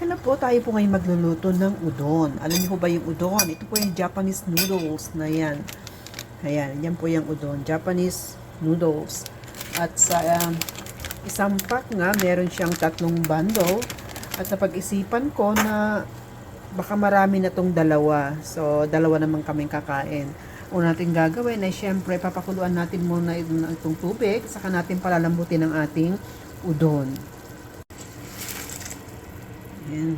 Hello po, tayo po ngayon magluluto ng udon. Alam niyo po ba yung udon? Ito po yung Japanese noodles na yan. Ayan, yan po yung udon. Japanese noodles. At sa um, isang pack nga, meron siyang tatlong bundle. At napag-isipan ko na baka marami na tong dalawa. So, dalawa naman kaming kakain. Una natin gagawin ay syempre papakuluan natin muna itong tubig. Saka natin palalambutin ang ating udon. Ayan.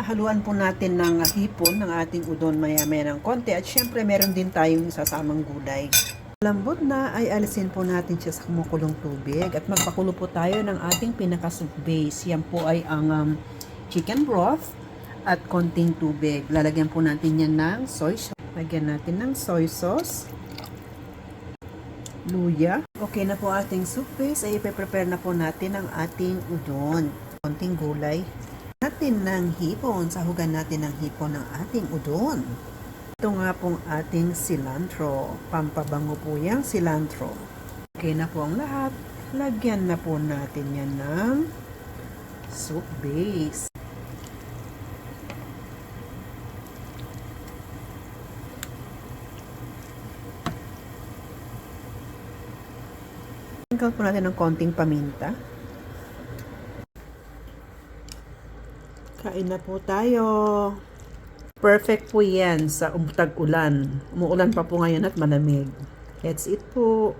Hahaluan po natin ng hipon ng ating udon maya-maya ng konti. At syempre, meron din tayong sasamang gulay. Lambot na ay alisin po natin siya sa kumukulong tubig. At magpakulo po tayo ng ating pinaka-soup base. Yan po ay ang um, chicken broth at konting tubig. Lalagyan po natin yan ng soy sauce. Lagyan natin ng soy sauce. Luya. Okay na po ating soup base. Ay ipe-prepare na po natin ang ating udon. Konting gulay. Natin ng hipon. Sahugan natin ng hipon ng ating udon. Ito nga pong ating cilantro. Pampabango po yung cilantro. Okay na po ang lahat. Lagyan na po natin yan ng soup base. Tingnan po natin ng konting paminta. Kain na po tayo. Perfect po yan sa umtag ulan. Umuulan pa po ngayon at malamig. That's it po.